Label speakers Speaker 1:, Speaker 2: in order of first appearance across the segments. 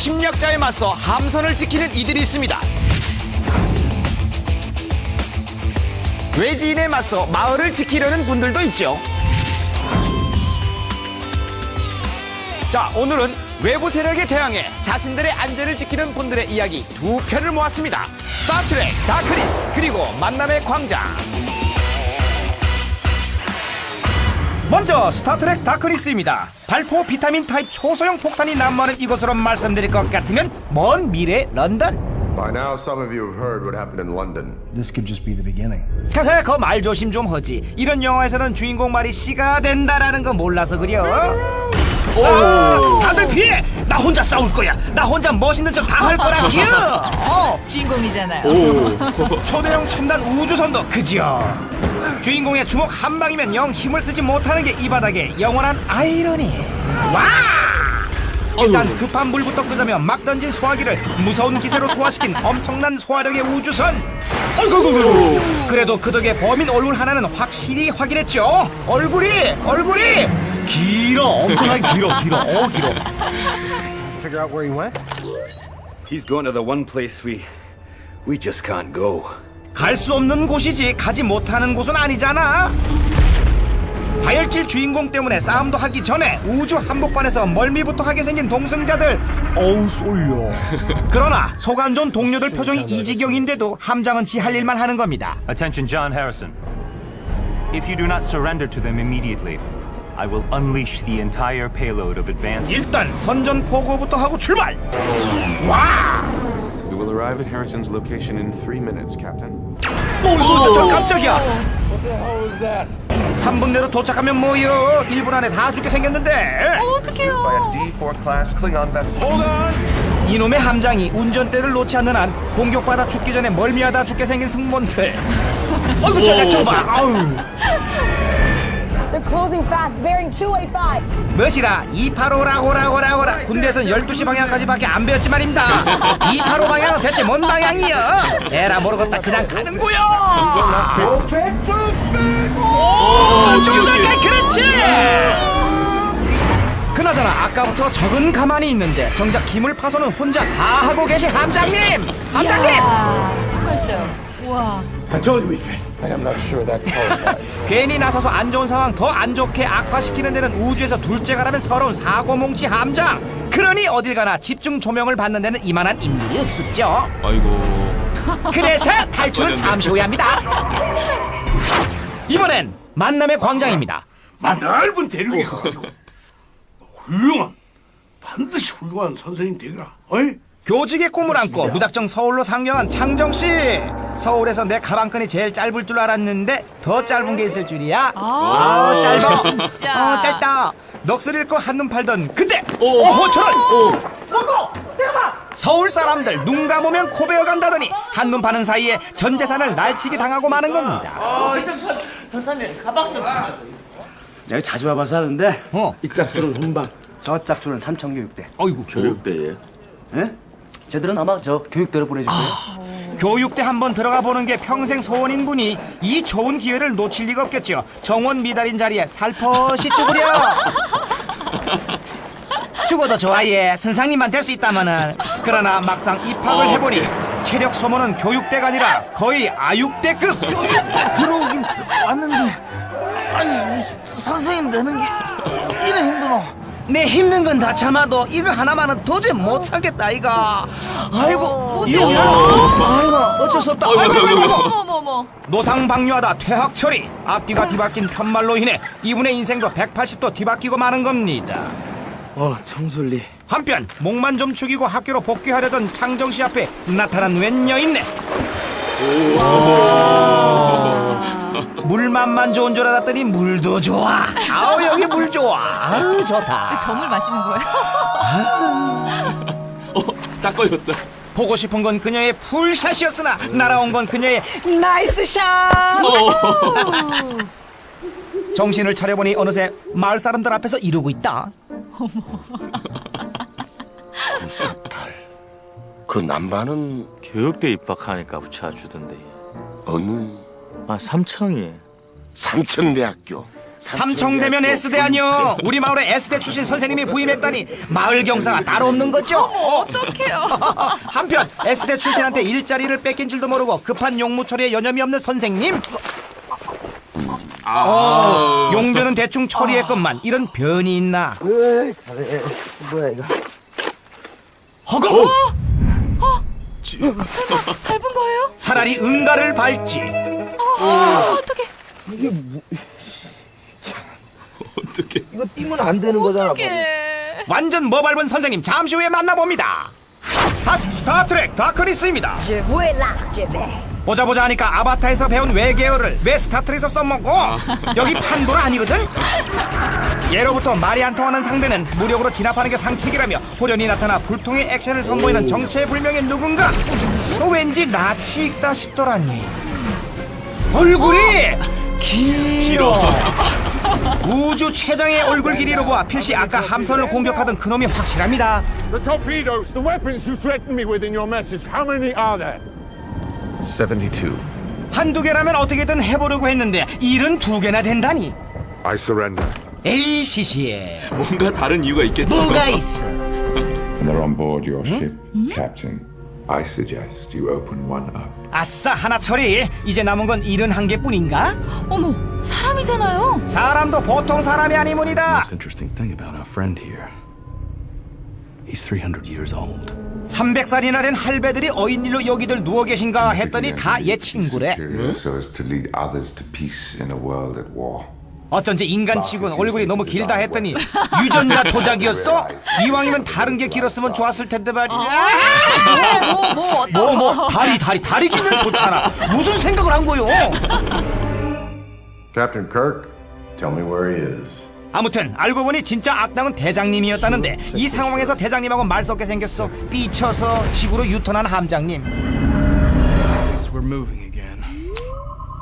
Speaker 1: 침략자에 맞서 함선을 지키는 이들이 있습니다. 외지인에 맞서 마을을 지키려는 분들도 있죠. 자, 오늘은 외부 세력에 대항해 자신들의 안전을 지키는 분들의 이야기 두 편을 모았습니다. 스타트랙, 다크리스, 그리고 만남의 광장. 먼저 스타트랙 다크리스입니다. 발포 비타민 타입 초소형 폭탄이 난무하는 이곳으로 말씀드릴 것 같으면 먼 미래 런던.
Speaker 2: By now, some of you have heard what happened in London.
Speaker 3: This could just be the beginning.
Speaker 1: 그거말 조심 좀 하지. 이런 영화에서는 주인공 말이 씨가 된다라는 거 몰라서 그려. 오, 다들 피해. 나 혼자 싸울 거야. 나 혼자 멋있는 척 다 할 거라기요. 어,
Speaker 4: 주인공이잖아요.
Speaker 1: 초대형 첨단 우주선도 그지요. 주인공의 주먹 한 방이면 영 힘을 쓰지 못하는 게 이 바닥의 영원한 아이러니. 와! 일단 급한 물부터 끄자며 막 던진 소화기를 무서운 기세로 소화시킨 엄청난 소화력의 우주선. 그래도 그 덕에 범인 얼굴 하나는 확실히 확인했죠. 얼굴이 얼굴이 길어 엄청나게 길어 길어 어 길어.
Speaker 3: Figure out where he went?
Speaker 5: He's going to the one place we we just can't go.
Speaker 1: 갈 수 없는 곳이지 가지 못하는 곳은 아니잖아. 다혈질 주인공 때문에 싸움도 하기 전에 우주 한복판에서 멀미부터 하게 생긴 동승자들 어우 쏠려. 그러나 좋은 동료들 표정이 이 지경인데도 함장은 지 할 일만 하는 겁니다.
Speaker 6: Attention, John Harrison. If you do not surrender to them immediately, I will unleash the entire payload of advanced.
Speaker 1: 일단 선전 포고부터 하고 출발. 와!
Speaker 2: We will arrive at Harrison's location in three minutes, Captain.
Speaker 1: 또 이거 저, 저 깜짝이야. 3분 내로 도착하면 뭐여? 1분 안에 다 죽게 생겼는데.
Speaker 4: 어, 어떡해요.
Speaker 2: D4 class Klingon vessel. Hold on!
Speaker 1: 이놈의 함장이 운전대를 놓지 않는 한 공격받아 죽기 전에 멀미하다 죽게 생긴 승무원들. 어이구 저거 저거 봐. 아우.
Speaker 7: They're closing fast, bearing 285.
Speaker 1: 뭐시라 285라고라고라고라 군대에선 12시 방향까지밖에 안 배웠지 말입니다 285 방향 은 대체 뭔 방향이여 에라 모르겠다 그냥 가는 거야 오 조작해 그렇지 그나저나 아까부터 적은 가만히 있는데 정작 기물 파손은 혼자 다 하고 계신 함장님 함장님.
Speaker 4: 우와.
Speaker 3: Fit. I am not sure that qualifies.
Speaker 1: 괜히 나서서 안 좋은 상황 더 안 좋게 악화시키는 데는 우주에서 둘째가라면 서러운 사고뭉치 함장. 그러니 어딜 가나 집중 조명을 받는 데는 이만한 인물이 없었죠.
Speaker 8: 아이고.
Speaker 1: 그래서 탈출은 잠시 후에 합니다. 이번엔 만남의 광장입니다.
Speaker 9: 나 넓은 대륙에 가가지고 훌륭한 반드시 훌륭한 선생님 되거라. 어이?
Speaker 1: 교직의 꿈을 안고 무작정 서울로 상경한 창정씨. 서울에서 내 가방끈이 제일 짧을 줄 알았는데 더 짧은 게 있을 줄이야.
Speaker 4: 아,
Speaker 1: 어, 짧아.
Speaker 4: 진짜.
Speaker 1: 어 짧다. 넋을 잃고 한눈 팔던 그때. 오호 저런 서울 사람들 눈 감으면 코 베어 간다더니 한눈 파는 사이에 전 재산을 날치기 당하고 마는 겁니다.
Speaker 9: 내가 자주 와봐서 하는데
Speaker 1: 어.
Speaker 9: 이 짝줄은 훈방 저 짝줄은 삼천교육대.
Speaker 1: 어이구
Speaker 8: 교육대에.
Speaker 9: 예? 쟤들은 아마 저 교육대로 보내줄 거예요
Speaker 1: 교육대 한번 들어가 보는 게 평생 소원인 분이 이 좋은 기회를 놓칠 리가 없겠죠. 정원 미달인 자리에 살포시 죽으려. 죽어도 좋아 예. 선상님만 될 수 있다마는. 그러나 막상 입학을 해보니 체력 소모는 교육대가 아니라 거의 아육대급.
Speaker 10: 들어오긴 왔는데 아니 이 선생님 되는 게 이래 힘드노
Speaker 1: 내 힘든 건 다 참아도 이거 하나만은 도저히 못 참겠다 이가. 아이고 이거 아이고 어쩔 수 없다. 아이고, 아이고, 아이고.
Speaker 4: 어머머머.
Speaker 1: 노상방뇨하다 퇴학 처리 앞뒤가 뒤바뀐 편말로 인해 이분의 인생도 180도 뒤바뀌고 마는 겁니다
Speaker 10: 어 청솔리
Speaker 1: 한편 목만 좀 축이고 학교로 복귀하려던 창정 씨 앞에 나타난 웬 여인네 물맛만 좋은 줄 알았더니 물도 좋아. 아우 여기 물 좋아. 아우 좋다.
Speaker 4: 정을 마시는 거예요?
Speaker 8: 어, 딱 걸렸다.
Speaker 1: 보고 싶은 건 그녀의 풀샷이었으나 날아온 건 그녀의 나이스 샷. 정신을 차려보니 어느새 마을 사람들 앞에서 이러고 있다.
Speaker 2: 그 남반은
Speaker 5: 교육대 입학하니까 붙여주던데.
Speaker 2: 어느
Speaker 5: 아 삼청이.
Speaker 2: 삼천대학교.
Speaker 1: 삼청대면 S대 아니요 우리 마을에 S대 출신 선생님이 부임했다니 마을 경사가 따로 없는 거죠 어.
Speaker 4: 어떡해요.
Speaker 1: 한편 S대 출신한테 일자리를 뺏긴 줄도 모르고 급한 용무 처리에 여념이 없는 선생님 어, 용변은 대충 처리했건만 이런 변이 있나
Speaker 10: 뭐야 이거?
Speaker 1: 허걱
Speaker 4: 설마 밟은 거예요?
Speaker 1: 차라리 응가를 밟지
Speaker 4: 어, 어떡해.
Speaker 8: 어떻게?
Speaker 10: 이거 뛰면 안 되는 거잖아. 뭐.
Speaker 4: 어떡해.
Speaker 1: 완전 머밟은 선생님 잠시 후에 만나봅니다 다시 스타트랙 다크니스입니다
Speaker 7: Je je vais.
Speaker 1: 보자 보자 하니까 아바타에서 배운 외계어를 왜 스타트랙에서 써먹고 여기 판도라 아니거든? 예로부터 말이 안 통하는 상대는 무력으로 진압하는 게 상책이라며 호련히 나타나 불통의 액션을 선보이는 정체불명의 누군가? 어, 왠지 낯이 익다 싶더라니. 얼굴이 길어. 우주 최장의 얼굴 길이로 보아 필시 아까 함선을 공격하던 그놈이 확실합니다.
Speaker 9: The torpedoes, the weapons you threatened me with in your message, how many are there?
Speaker 2: 72.
Speaker 1: 한두 개라면 어떻게든 해보려고 했는데 일은 두 개나 된다니
Speaker 2: I surrender.
Speaker 1: 에이 시시에
Speaker 8: 뭔가 다른 이유가 있겠죠.
Speaker 1: 뭐가 있어
Speaker 2: They're on board your ship, Captain. I suggest you open one up.
Speaker 1: 아싸 하나 처리 이제 남은 건 일은 한 개뿐인가?
Speaker 4: 어머, 사람이잖아요.
Speaker 1: 사람도 보통 사람이 아니문이다
Speaker 5: Interesting thing about our friend here. He's 300 years old.
Speaker 1: 300살이나 된 할배들이 어인일로 여기들 누워 계신가 했더니 다 얘 친구래
Speaker 2: So as to lead others to peace in a world at war.
Speaker 1: 어쩐지 인간 치곤 얼굴이 너무 길다 했더니 유전자 조작이었어? 이왕이면 다른 게 길었으면 좋았을 텐데 말이야
Speaker 4: 뭐, 뭐, 어떤.
Speaker 1: 뭐뭐 다리 다리 다리 길면 좋잖아 무슨 생각을 한 거요
Speaker 2: Captain Kirk, tell me where he is.
Speaker 1: 아무튼 알고 보니 진짜 악당은 대장님이었다는데 이 상황에서 대장님하고 말 섞게 생겼어 삐쳐서 지구로 유턴한 함장님
Speaker 5: We're moving again.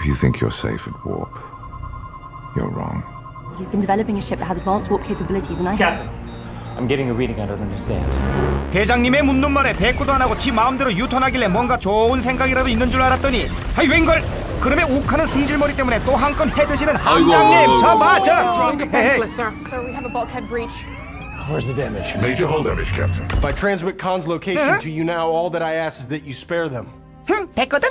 Speaker 2: If you think you're safe at warp, you're wrong.
Speaker 7: He's been developing a ship that has advanced warp capabilities, and I.
Speaker 10: Captain, I'm getting a reading I don't understand.
Speaker 1: 대장님의 묻는 말에 대꾸도 안 하고 지 마음대로 유턴하길래 뭔가 좋은 생각이라도 있는 줄 알았더니 하이 웬걸 그놈의 욱하는 승질머리 때문에 또 한 건 해드시는 함장님
Speaker 8: 아이고.
Speaker 1: 저봐저 헤헤
Speaker 7: Sir, we have a bulkhead breach.
Speaker 3: Where's the damage?
Speaker 2: Major hull damage, Captain.
Speaker 3: If I transmit Khan's location to you now, all that I ask is that you spare them.
Speaker 1: 흠 됐거든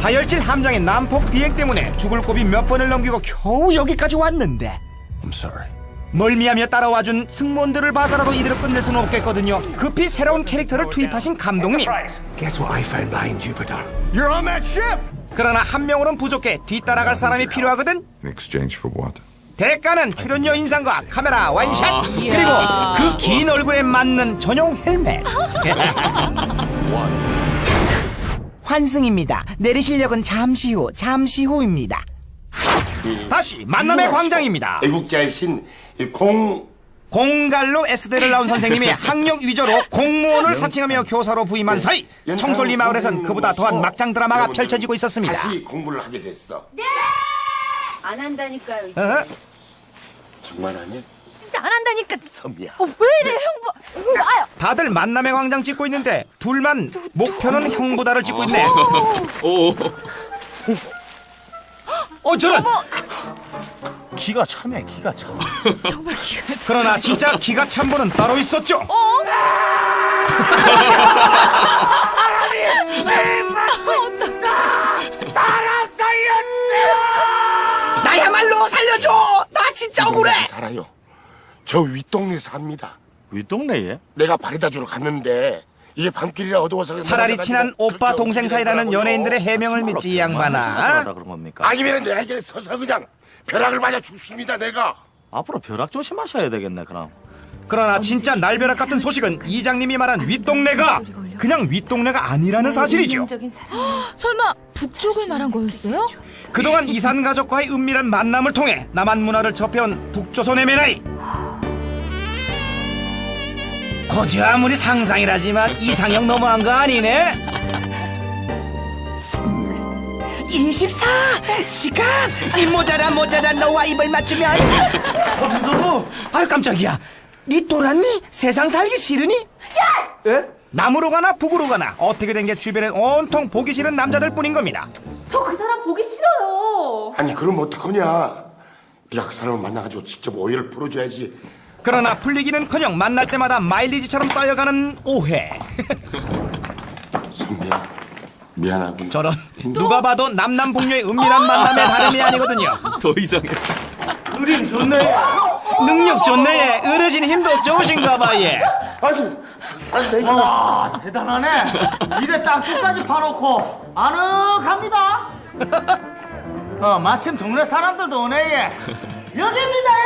Speaker 1: 다혈질 함장의 난폭 비행 때문에 죽을 고비 몇 번을 넘기고 겨우 여기까지 왔는데
Speaker 3: I'm sorry.
Speaker 1: 멀미하며 따라와준 승무원들을 봐서라도 이대로 끝낼 수는 없겠거든요. 급히 새로운 캐릭터를 투입하신 감독님! 그러나 한 명으로는 부족해. 뒤따라갈 사람이 필요하거든? 대가는 출연료 인상과 카메라 완샷 그리고
Speaker 4: 이야.
Speaker 1: 그긴 얼굴에 맞는 전용 헬멧. 환승입니다. 내리실 역은 잠시 후 잠시 후입니다 다시 만남의 광장입니다
Speaker 11: 애국자이신 이공
Speaker 1: 공갈로 S대를 나온 선생님이 학력 위조로 공무원을 사칭하며 교사로 부임한 사이 청솔리 마을에선 그보다 더한 막장 드라마가 펼쳐지고 있었습니다
Speaker 11: 다시 공부를 하게 됐어.
Speaker 7: 안 한다니까요.
Speaker 1: 어?
Speaker 11: 정말 아니야?
Speaker 7: 진짜 안 한다니까.
Speaker 11: 선미야.
Speaker 7: 어, 왜 이래, 형부. 아유.
Speaker 1: 다들 만남의 광장 찍고 있는데 둘만 목표는 형보다를 찍고 있네
Speaker 8: 오.
Speaker 1: 어 저런
Speaker 10: 기가 차네, 기가 차.
Speaker 4: 정말 기가 차.
Speaker 1: 그러나 진짜 기가 찬 분은 따로 있었죠 나야말로 살려줘 나 진짜 억울해
Speaker 11: 살아요. 저 윗동네 삽니다.
Speaker 10: 윗동네에?
Speaker 11: 내가 바래다 주러 갔는데 이게 밤길이라 어두워서
Speaker 1: 차라리 친한 오빠 동생 사이라는 연예인들의 해명을 믿지 이 양반아
Speaker 10: 그런 겁니까?
Speaker 11: 아니면 내가 이제 서서 그냥 벼락을 맞아 죽습니다. 내가.
Speaker 10: 앞으로 벼락 조심하셔야 되겠네, 그럼.
Speaker 1: 그러나 진짜 날벼락 같은 소식은 이장님이 말한 윗동네가 그냥 윗동네가 아니라는 사실이죠
Speaker 4: 설마 북쪽을 말한 거였어요?
Speaker 1: 그동안 이산 가족과의 은밀한 만남을 통해 남한 문화를 접해온 북조선의 메나이 거지 아무리 상상이라지만 이상형 너무한 거 아니네? 24 시간 이 모자라 모자라 너와 입을 맞추면 아유 깜짝이야 니 또랐니? 세상 살기 싫으니?
Speaker 3: 예?
Speaker 1: 남으로 가나 북으로 가나 어떻게 된 게 주변에 온통 보기 싫은 남자들 뿐인 겁니다.
Speaker 7: 저 그 사람 보기 싫어요.
Speaker 11: 아니 그럼 어떡하냐 네가 그 사람을 만나가지고 직접 오해를 풀어줘야지
Speaker 1: 그러나 풀리기는커녕 만날 때마다 마일리지처럼 쌓여가는 오해.
Speaker 11: 선배야 미안하군
Speaker 1: 저런 누가 봐도 남남북녀의 은밀한 만남의 다름이 아니거든요.
Speaker 8: 더 이상해.
Speaker 10: 우린 좋네.
Speaker 1: 능력 좋네. 어르신 힘도 좋으신가 봐 예.
Speaker 11: 아주
Speaker 10: 와, 대단하네. 이래 땅 끝까지 파놓고 아늑합니다. 어, 마침 동네 사람들도 오네, 얘. 여기입니다,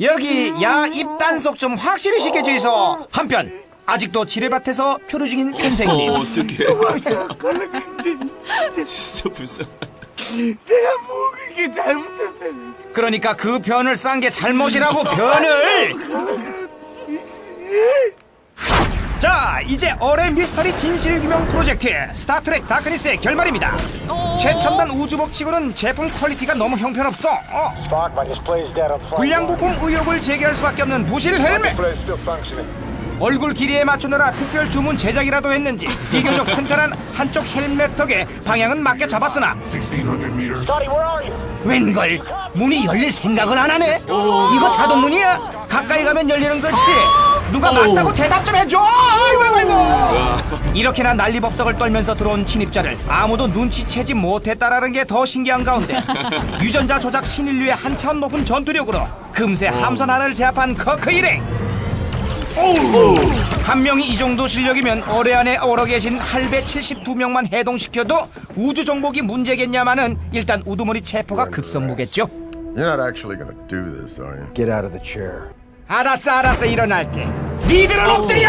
Speaker 10: 여기!
Speaker 1: 여기 야 입단속 좀 확실히 시켜주이소. 한편 아직도 지뢰밭에서 표류 중인 선생님.
Speaker 8: 어, 어떡해. 진짜 불쌍.
Speaker 9: 내가 뭐 그렇게 잘못했다니.
Speaker 1: 그러니까 그 변을 싼 게 잘못이라고 변을. 자 이제 올해 미스터리 진실 규명 프로젝트 스타트랙 다크니스의 결말입니다. 최첨단 우주복 치고는 제품 퀄리티가 너무 형편없어. 어. 불량 부품 의혹을 제기할 수밖에 없는 부실 헬멧. 얼굴 길이에 맞추느라 특별 주문 제작이라도 했는지 비교적 튼튼한 한쪽 헬멧 덕에 방향은 맞게 잡았으나. 웬걸? 문이 열릴 생각을 안 하네? 이거 자동문이야? 가까이 가면 열리는 거지 누가 맞다고 대답 좀 해줘. 아이고 아이고 아이고. 이렇게나 난리법석을 떨면서 들어온 침입자를 아무도 눈치채지 못했다라는 게 더 신기한 가운데 유전자 조작 신인류의 한 차원 높은 전투력으로 금세 함선 하나를 제압한 커크 일행. 한 명이 이 정도 실력이면 올해 안에 얼어 계신 할배 72명만 해동시켜도 우주 정복이 문제겠냐마는 일단 우두머리 체포가 급선무겠죠.
Speaker 2: You're not actually gonna do this, are you?
Speaker 3: Get out of the chair.
Speaker 1: 알았어 알았어 일어날게. 니들은 엎드려!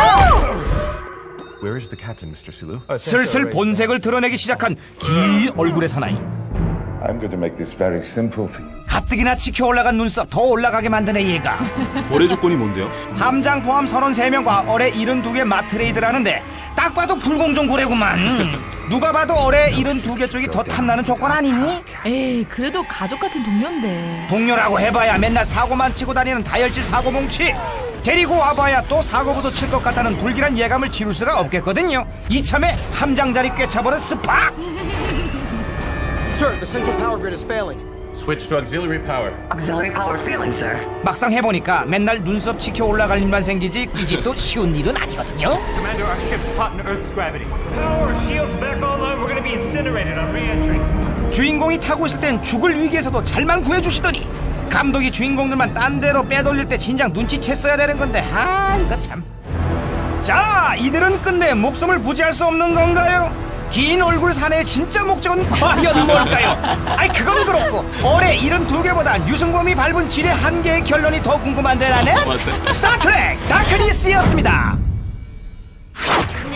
Speaker 3: Where is the captain, Mr. Sulu?
Speaker 1: 슬슬 본색을 드러내기 시작한 긴 얼굴의 사나이.
Speaker 2: I'm going to make this very simple for you.
Speaker 1: 가뜩이나 치켜 올라간 눈썹 더 올라가게 만드네 얘가.
Speaker 8: 거래 조건이 뭔데요?
Speaker 1: 함장 포함 33명과 어뢰 72개 마트레이드라는데 딱 봐도 불공정 거래구만. 누가 봐도 어뢰 72개 쪽이 더 탐나는 조건 아니니?
Speaker 4: 에이, 그래도 가족 같은 동료인데.
Speaker 1: 동료라고 해봐야 맨날 사고만 치고 다니는 다혈질 사고뭉치 데리고 와봐야 또 사고부도 칠 것 같다는 불길한 예감을 지울 수가 없겠거든요 이참에 함장 자리 꿰차버린 스팍
Speaker 3: Sir, the central power grid is failing.
Speaker 6: Switch to auxiliary power.
Speaker 12: Auxiliary power failing, sir.
Speaker 1: 막상 해보니까 맨날 눈썹 치켜 올라갈 일만 생기지 이 집도 쉬운 일은 아니거든요
Speaker 6: Commander, our ship's caught in Earth's gravity. Power shields back online. We're gonna be incinerated on re-entry.
Speaker 1: 주인공이 타고 있을 땐 죽을 위기에서도 잘만 구해주시더니 감독이 주인공들만 딴 데로 빼돌릴 때 진작 눈치챘어야 되는 건데 아 이거 참 자 이들은 끝내 목숨을 부지할 수 없는 건가요? 긴 얼굴 사내의 진짜 목적은 과연 뭘까요? 아이 그건 그렇고 올해 72개보다 유승범이 밟은 지뢰 한 개의 결론이 더 궁금한데 나는
Speaker 8: 맞아.
Speaker 1: 스타트랙 다크니스였습니다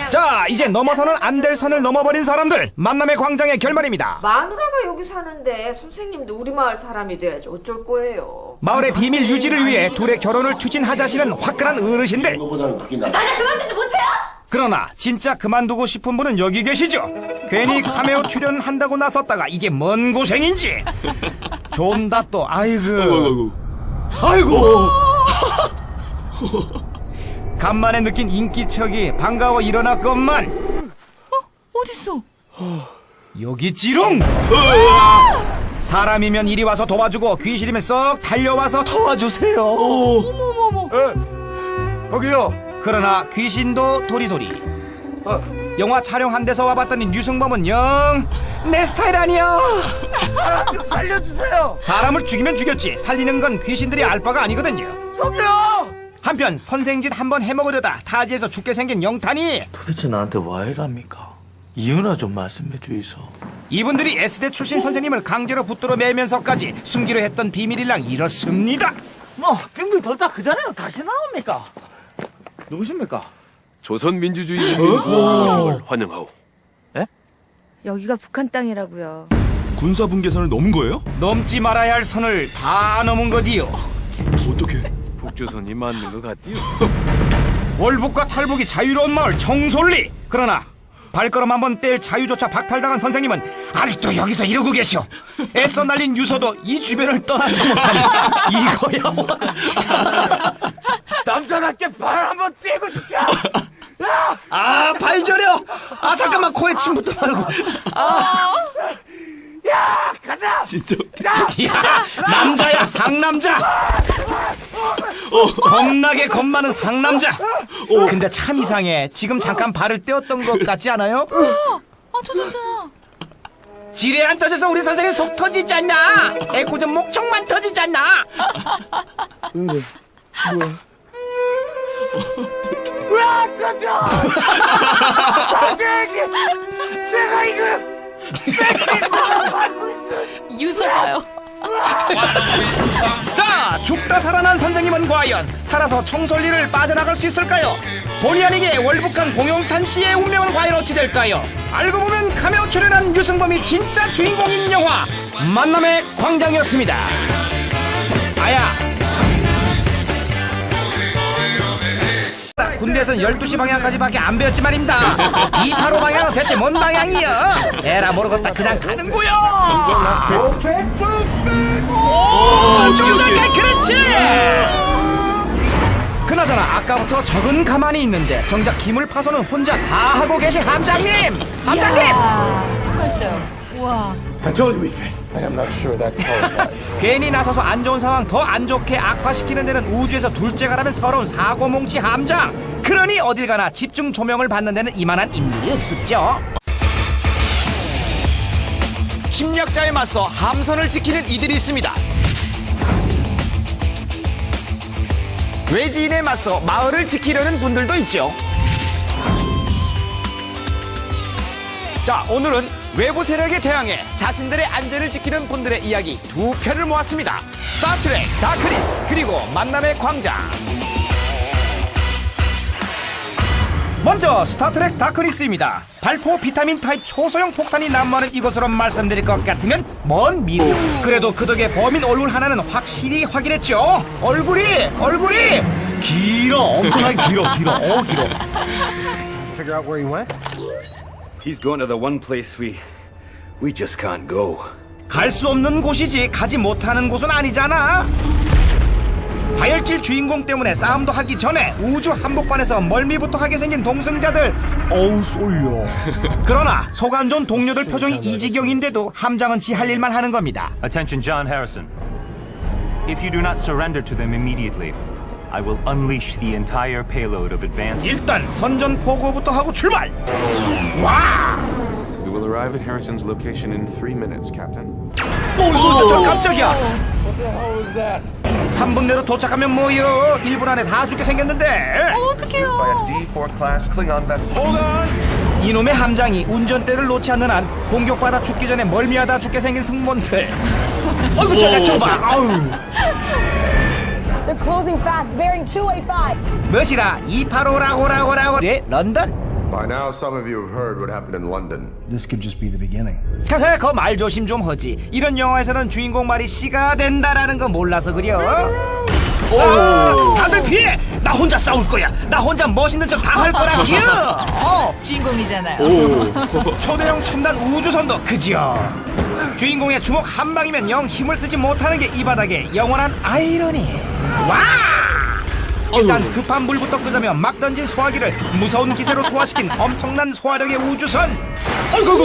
Speaker 1: 자 이제 넘어서는 안 될 선을 넘어버린 사람들 만남의 광장의 결말입니다
Speaker 7: 마누라가 여기 사는데 선생님도 우리 마을 사람이 돼야지 어쩔 거예요.
Speaker 1: 마을의 비밀 유지를 위해 둘의 결혼을 추진하자시는 화끈한 어르신들
Speaker 7: 나는 그만두지 못해요.
Speaker 1: 그러나 진짜 그만두고 싶은 분은 여기 계시죠 괜히 카메오 출연한다고 나섰다가 이게 뭔 고생인지 존다 또 아이고
Speaker 8: 아이고.
Speaker 1: 간만에 느낀 인기척이 반가워 일어났건만
Speaker 4: 어딨어?
Speaker 1: 여기 찌롱 사람이면 이리 와서 도와주고 귀신이면 썩 달려와서 도와주세요
Speaker 4: 어머머머.
Speaker 9: 거기요.
Speaker 1: 그러나 귀신도 도리도리 영화 촬영 한 데서 와봤더니 유승범은 영 내 스타일 아니야
Speaker 9: 좀 살려주세요.
Speaker 1: 사람을 죽이면 죽였지 살리는 건 귀신들이 알 바가 아니거든요
Speaker 9: 저기요.
Speaker 1: 한편 선생짓 한번 해먹으려다 타지에서 죽게 생긴 영탄이
Speaker 10: 도대체 나한테 와 이랍니까? 이유나 좀 말씀해 주이소.
Speaker 1: 이분들이 S대 출신 선생님을 강제로 붙들어 매면서까지 숨기려 했던 비밀이랑 이렇습니다
Speaker 10: 뭐, 빙빙 돌다 그자네요. 다시 나옵니까? 누구십니까?
Speaker 8: 조선민주주의 인민공화국을 환영하오.
Speaker 7: 여기가 북한 땅이라고요.
Speaker 8: 군사 분계선을 넘은 거예요?
Speaker 1: 넘지 말아야 할 선을 다 넘은 거디요
Speaker 8: 어떻게?
Speaker 6: 북조선이 맞는 것 같디요.
Speaker 1: 월북과 탈북이 자유로운 마을 청솔리 그러나 발걸음 한번 뗄 자유조차 박탈당한 선생님은 아직도 여기서 이러고 계셔 애써 날린 유서도 이 주변을 떠나지 못하니 이거야 뭐.
Speaker 9: 남자답게 발 한번 떼고 싶다.
Speaker 1: 아, 발 저려. 아, 잠깐만 코에 침부터 바르고. 아,
Speaker 8: 진짜.
Speaker 1: 야, 남자야, 상남자. 겁나게 겁 많은 상남자. 근데 참 이상해. 지금 잠깐 발을 떼었던 것 같지 않아요?
Speaker 4: 아, 터졌어.
Speaker 1: 지뢰 안 터져서 우리 선생님 속 터지잖아. 애꿎은 목청만 터지잖아.
Speaker 7: 내가 이거
Speaker 4: 유서 봐요.
Speaker 1: 자, 죽다 살아난 선생님은 과연 살아서 청솔리를 빠져나갈 수 있을까요? 본의 아니게 월북한 공용탄 씨의 운명은 과연 어찌 될까요? 알고 보면 카메오 출연한 유승범이 진짜 주인공인 영화 만남의 광장이었습니다. 군대에선 12시 방향까지밖에 안 배웠지 말입니다. 285 방향은 대체 뭔 방향이여? 에라 모르겠다 그냥 가는 거야. 오, 좀 전에 그렇지. 그나저나 아까부터 적은 가만히 있는데 정작 기물 파손은 혼자 다 하고 계신 함장님. 함장님.
Speaker 4: 이야, 했어요. 우와.
Speaker 11: Fit. I
Speaker 1: 괜히 나서서 안 좋은 상황 더 안 좋게 악화시키는 데는 우주에서 둘째가라면 서러운 사고뭉치 함장. 그러니 어딜 가나 집중 조명을 받는 데는 이만한 인물이 없었죠. 침략자에 맞서 함선을 지키는 이들이 있습니다. 외지인에 맞서 마을을 지키려는 분들도 있죠. 자, 오늘은 외부 세력에 대항해 자신들의 안전을 지키는 분들의 이야기 두 편을 모았습니다. 스타트랙, 다크리스, 그리고 만남의 광장. 먼저 스타트랙 다크리스입니다. 발포 비타민 타입 초소형 폭탄이 난무하는 이것으로 말씀드릴 것 같으면 먼 미래. 그래도 그 덕에 범인 얼굴 하나는 확실히 확인했죠. 얼굴이 얼굴이 길어, 엄청나게 길어, 길어, 어 길어.
Speaker 5: He's going to the one place we we just can't go.
Speaker 1: 갈 수 없는 곳이지 가지 못하는 곳은 아니잖아. 다혈질 주인공 때문에 싸움도 하기 전에 우주 한복판에서 멀미부터 하게 생긴 동승자들 어우 쏠려. 그러나 속안 좋은 동료들 표정이 이 지경인데도 함장은 지 할 일만 하는 겁니다.
Speaker 6: Attention, John Harrison. If you do not surrender to them immediately, I will unleash the entire payload of advanced.
Speaker 1: 일단 선전 포고부터 하고 출발. 와!
Speaker 2: We will arrive at Harrison's location in three minutes, Captain.
Speaker 1: 또 이거 저, 저 깜짝이야. 3분 내로 도착하면 뭐여? 1분 안에 다 죽게 생겼는데.
Speaker 4: 어, 어떡해요.
Speaker 3: D4 class Klingon vessel. Hold on!
Speaker 1: 이놈의 함장이 운전대를 놓지 않는 한 공격받아 죽기 전에 멀미하다 죽게 생긴 승무원들. 어이구 저거 저봐. 아우.
Speaker 12: Closing fast, bearing 285.
Speaker 1: 무엇이라 285라고라고라고. 네 런던.
Speaker 2: By now, some of you have heard what happened in London.
Speaker 3: This could just be the beginning.
Speaker 1: 카카 거말 조심 좀 하지. 이런 영화에서는 주인공 말이 시가 된다라는 거 몰라서 그려. 오, 다들 피해. 나 혼자 싸울 거야. 나 혼자 멋있는 척 다 할 거라. 유. 어.
Speaker 4: 주인공이잖아요.
Speaker 1: 초대형 첨단 우주선도 그지요. 주인공의 주먹 한 방이면 영 힘을 쓰지 못하는 게 이 바닥의 영원한 아이러니. 와! 일단 급한 물부터 끄자며 막 던진 소화기를 무서운 기세로 소화시킨 엄청난 소화력의 우주선. 어이구,